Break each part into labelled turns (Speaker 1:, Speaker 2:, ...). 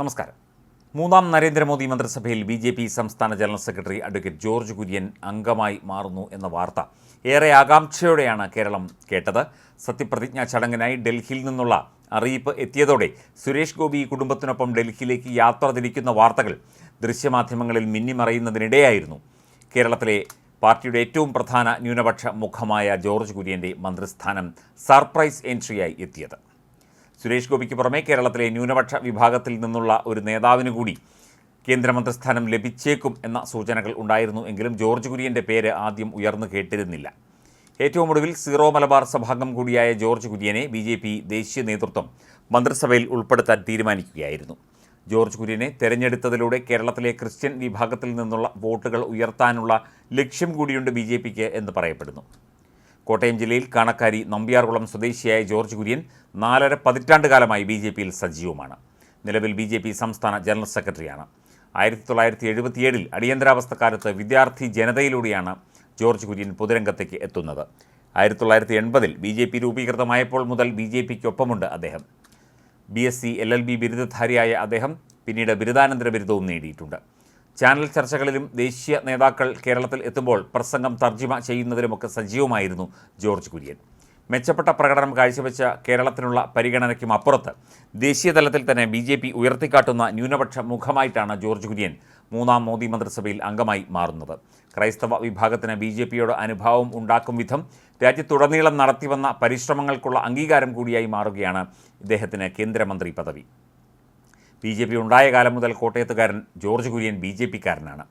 Speaker 1: നമസ്കാരം. മൂന്നാം നരേന്ദ്രമോദി മന്ത്രിസഭയിൽ ബി ജെ പി സംസ്ഥാന general secretary advocate George Kurian അംഗമായി മാറുന്നു എന്ന വാർത്ത ഏറെ ആകാംക്ഷയോടെയാണ് കേരളം കേട്ടത്. സത്യപ്രതിജ്ഞാ ചടങ്ങിനായി ഡൽഹിയിൽ നിന്നുള്ള അറിയിപ്പ് എത്തിയതോടെ സുരേഷ് ഗോപി കുടുംബത്തിനൊപ്പം ഡൽഹിയിലേക്ക് യാത്ര തിരിക്കുന്ന വാർത്തകൾ ദൃശ്യമാധ്യമങ്ങളിൽ മിന്നിമറയുന്നതിനിടെയായിരുന്നു. കേരളത്തിലെ പാർട്ടിയുടെ ഏറ്റവും പ്രധാന ന്യൂനപക്ഷ മുഖമായ ജോർജ് കുര്യന്റെ മന്ത്രിസ്ഥാനം സർപ്രൈസ് എൻട്രിയായി എത്തിയത്. സുരേഷ് ഗോപിക്ക് പുറമെ കേരളത്തിലെ ന്യൂനപക്ഷ വിഭാഗത്തിൽ നിന്നുള്ള ഒരു നേതാവിന് കൂടി കേന്ദ്രമന്ത്രിസ്ഥാനം ലഭിച്ചേക്കും എന്ന സൂചനകൾ ഉണ്ടായിരുന്നു എങ്കിലും ജോർജ് കുര്യന്റെ പേര് ആദ്യം ഉയർന്നു കേട്ടിരുന്നില്ല. ഏറ്റവും ഒടുവിൽ സീറോ മലബാർ സഭാംഗം കൂടിയായ ജോർജ് കുര്യനെ ബി ജെ പി ദേശീയ നേതൃത്വം മന്ത്രിസഭയിൽ ഉൾപ്പെടുത്താൻ തീരുമാനിക്കുകയായിരുന്നു. ജോർജ് കുര്യനെ തെരഞ്ഞെടുത്തതിലൂടെ കേരളത്തിലെ ക്രിസ്ത്യൻ വിഭാഗത്തിൽ നിന്നുള്ള വോട്ടുകൾ ഉയർത്താനുള്ള ലക്ഷ്യം കൂടിയുണ്ട് ബി എന്ന് പറയപ്പെടുന്നു. കോട്ടയം ജില്ലയിൽ കാണക്കാരി നമ്പ്യാർകുളം സ്വദേശിയായ ജോർജ് കുര്യൻ നാലര പതിറ്റാണ്ട് കാലമായി ബി ജെ പിയിൽ സജീവമാണ്. നിലവിൽ ബി ജെ പി സംസ്ഥാന ജനറൽ സെക്രട്ടറിയാണ്. ആയിരത്തി തൊള്ളായിരത്തി എഴുപത്തിയേഴിൽ അടിയന്തരാവസ്ഥക്കാലത്ത് വിദ്യാർത്ഥി ജനതയിലൂടെയാണ് ജോർജ് കുര്യൻ പൊതുരംഗത്തേക്ക് എത്തുന്നത്. ആയിരത്തി തൊള്ളായിരത്തി എൺപതിൽ ബി ജെ പി രൂപീകൃതമായപ്പോൾ മുതൽ ബി ജെ പിക്കൊപ്പമുണ്ട് അദ്ദേഹം. B S C L L B ബിരുദധാരിയായ അദ്ദേഹം പിന്നീട് ബിരുദാനന്തര ബിരുദവും നേടിയിട്ടുണ്ട്. ചാനൽ ചർച്ചകളിലും ദേശീയ നേതാക്കൾ കേരളത്തിൽ എത്തുമ്പോൾ പ്രസംഗം തർജിമ ചെയ്യുന്നതിലുമൊക്കെ സജീവമായിരുന്നു ജോർജ് കുര്യൻ. മെച്ചപ്പെട്ട പ്രകടനം കാഴ്ചവെച്ച കേരളത്തിനുള്ള പരിഗണനയ്ക്കും അപ്പുറത്ത് ദേശീയ തലത്തിൽ തന്നെ ബി ജെ പി ഉയർത്തിക്കാട്ടുന്ന ന്യൂനപക്ഷ മുഖമായിട്ടാണ് ജോർജ് കുര്യൻ മൂന്നാം മോദി മന്ത്രിസഭയിൽ അംഗമായി മാറുന്നത്. ക്രൈസ്തവ വിഭാഗത്തിന് ബി ജെ പിയോട് അനുഭാവം ഉണ്ടാക്കും വിധം രാജ്യത്തുടനീളം നടത്തിവന്ന പരിശ്രമങ്ങൾക്കുള്ള അംഗീകാരം കൂടിയായി മാറുകയാണ് ഇദ്ദേഹത്തിന് കേന്ദ്രമന്ത്രി പദവി. ബി ജെ പി ഉണ്ടായ കാലം മുതൽ കോട്ടയത്തുകാരൻ ജോർജ് കുര്യൻ ബി ജെ പിക്കാരനാണ്.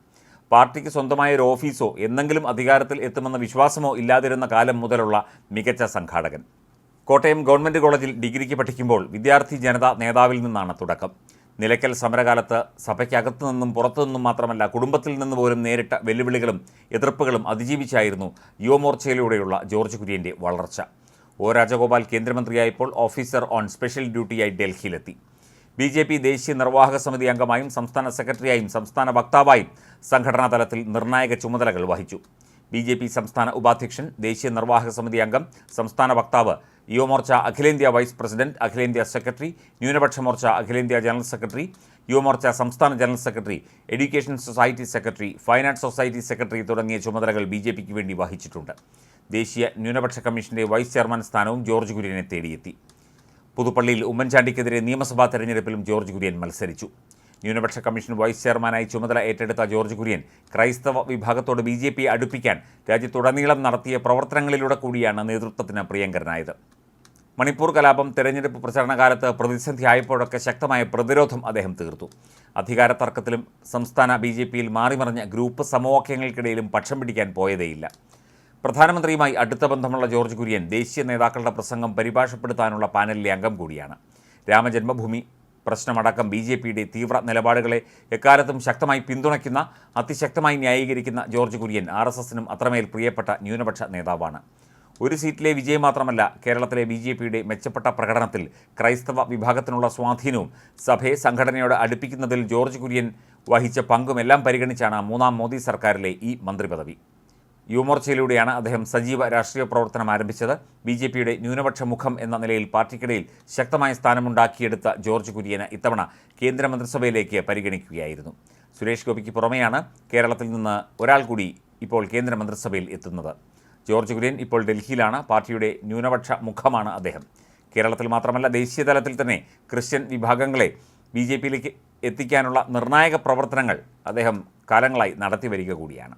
Speaker 1: പാർട്ടിക്ക് സ്വന്തമായ ഒരു ഓഫീസോ എന്നെങ്കിലും അധികാരത്തിൽ എത്തുമെന്ന വിശ്വാസമോ ഇല്ലാതിരുന്ന കാലം മുതലുള്ള മികച്ച സംഘാടകൻ. കോട്ടയം ഗവൺമെന്റ് കോളേജിൽ ഡിഗ്രിക്ക് പഠിക്കുമ്പോൾ വിദ്യാർത്ഥി ജനത നേതാവിൽ നിന്നാണ് തുടക്കം. നിലയ്ക്കൽ സമരകാലത്ത് സഭയ്ക്കകത്തു നിന്നും പുറത്തു നിന്നും മാത്രമല്ല കുടുംബത്തിൽ നിന്ന് പോലും നേരിട്ട വെല്ലുവിളികളും എതിർപ്പുകളും അതിജീവിച്ചായിരുന്നു യുവമോർച്ചയിലൂടെയുള്ള ജോർജ് കുര്യന്റെ വളർച്ച. ഒ രാജഗോപാൽ കേന്ദ്രമന്ത്രിയായപ്പോൾ ഓഫീസർ ഓൺ സ്പെഷ്യൽ ഡ്യൂട്ടിയായി ഡൽഹിയിലെത്തി. ബി ജെ പി ദേശീയ നിർവാഹക സമിതി അംഗമായും സംസ്ഥാന സെക്രട്ടറിയായും സംസ്ഥാന വക്താവായും സംഘടനാ തലത്തിൽ നിർണായക ചുമതലകൾ വഹിച്ചു. ബി ജെ പി സംസ്ഥാന ഉപാധ്യക്ഷൻ ദേശീയ നിർവാഹക സമിതി അംഗം സംസ്ഥാന വക്താവ് യുവമോർച്ച അഖിലേന്ത്യാ വൈസ് പ്രസിഡന്റ് അഖിലേന്ത്യാ സെക്രട്ടറി ന്യൂനപക്ഷ മോർച്ച അഖിലേന്ത്യാ ജനറൽ സെക്രട്ടറി യുവമോർച്ച സംസ്ഥാന general secretary education society secretary finance society secretary തുടങ്ങിയ ചുമതലകൾ ബി ജെ പിക്ക് വേണ്ടി വഹിച്ചിട്ടുണ്ട്. ദേശീയ ന്യൂനപക്ഷ കമ്മീഷന്റെ വൈസ് ചെയർമാൻ സ്ഥാനവും ജോർജ് കുര്യനെ തേടിയെത്തി. പുതുപ്പള്ളിയിൽ ഉമ്മൻചാണ്ടിക്കെതിരെ നിയമസഭാ തെരഞ്ഞെടുപ്പിലും ജോർജ് കുര്യൻ മത്സരിച്ചു. ന്യൂനപക്ഷ കമ്മീഷൻ വൈസ് ചെയർമാനായി ചുമതല ഏറ്റെടുത്ത ജോർജ് കുര്യൻ ക്രൈസ്തവ വിഭാഗത്തോട് ബി ജെ പിയെ അടുപ്പിക്കാൻ രാജ്യത്തുടനീളം നടത്തിയ പ്രവർത്തനങ്ങളിലൂടെ കൂടിയാണ് നേതൃത്വത്തിന് പ്രിയങ്കരനായത്. മണിപ്പൂർ കലാപം തെരഞ്ഞെടുപ്പ് പ്രചരണകാലത്ത് പ്രതിസന്ധിയായപ്പോഴൊക്കെ ശക്തമായ പ്രതിരോധം അദ്ദേഹം തീർത്തു. അധികാര തർക്കത്തിലും സംസ്ഥാന ബി ജെ പിയിൽ മാറിമറിഞ്ഞ ഗ്രൂപ്പ് സമവാക്യങ്ങൾക്കിടയിലും പക്ഷം പിടിക്കാൻ പോയതേയില്ല. പ്രധാനമന്ത്രിയുമായി അടുത്ത ബന്ധമുള്ള ജോർജ് കുര്യൻ ദേശീയ നേതാക്കളുടെ പ്രസംഗം പരിഭാഷപ്പെടുത്താനുള്ള പാനലിലെ അംഗം കൂടിയാണ്. രാമജന്മഭൂമി പ്രശ്നമടക്കം ബി ജെ പിയുടെ തീവ്ര നിലപാടുകളെ എക്കാലത്തും ശക്തമായി പിന്തുണയ്ക്കുന്ന അതിശക്തമായി ന്യായീകരിക്കുന്ന ജോർജ് കുര്യൻ ആർ എസ് എസിനും അത്രമേൽ പ്രിയപ്പെട്ട ന്യൂനപക്ഷ നേതാവാണ്. ഒരു സീറ്റിലെ വിജയം മാത്രമല്ല കേരളത്തിലെ ബി ജെ പിയുടെ മെച്ചപ്പെട്ട പ്രകടനത്തിൽ ക്രൈസ്തവ വിഭാഗത്തിനുള്ള സ്വാധീനവും സഭയെ സംഘടനയോട് അടുപ്പിക്കുന്നതിൽ ജോർജ് കുര്യൻ വഹിച്ച പങ്കുമെല്ലാം പരിഗണിച്ചാണ് മൂന്നാം മോദി സർക്കാരിലെ ഈ മന്ത്രിപദവി. യുവമോർച്ചയിലൂടെയാണ് അദ്ദേഹം സജീവ രാഷ്ട്രീയ പ്രവർത്തനം ആരംഭിച്ചത്. ബി ജെ പിയുടെ ന്യൂനപക്ഷ മുഖം എന്ന നിലയിൽ പാർട്ടിക്കിടയിൽ ശക്തമായ സ്ഥാനമുണ്ടാക്കിയെടുത്ത ജോർജ് കുര്യന് ഇത്തവണ കേന്ദ്രമന്ത്രിസഭയിലേക്ക് പരിഗണിക്കുകയായിരുന്നു. സുരേഷ് ഗോപിക്ക് പുറമെയാണ് കേരളത്തിൽ നിന്ന് ഒരാൾ കൂടി ഇപ്പോൾ കേന്ദ്രമന്ത്രിസഭയിൽ എത്തുന്നത്. ജോർജ് കുര്യൻ ഇപ്പോൾ ഡൽഹിയിലാണ്. പാർട്ടിയുടെ ന്യൂനപക്ഷ മുഖമാണ് അദ്ദേഹം. കേരളത്തിൽ മാത്രമല്ല ദേശീയ തലത്തിൽ തന്നെ ക്രിസ്ത്യൻ വിഭാഗങ്ങളെ ബി ജെ പിയിലേക്ക് എത്തിക്കാനുള്ള നിർണായക പ്രവർത്തനങ്ങൾ അദ്ദേഹം കാലങ്ങളായി നടത്തി വരിക കൂടിയാണ്.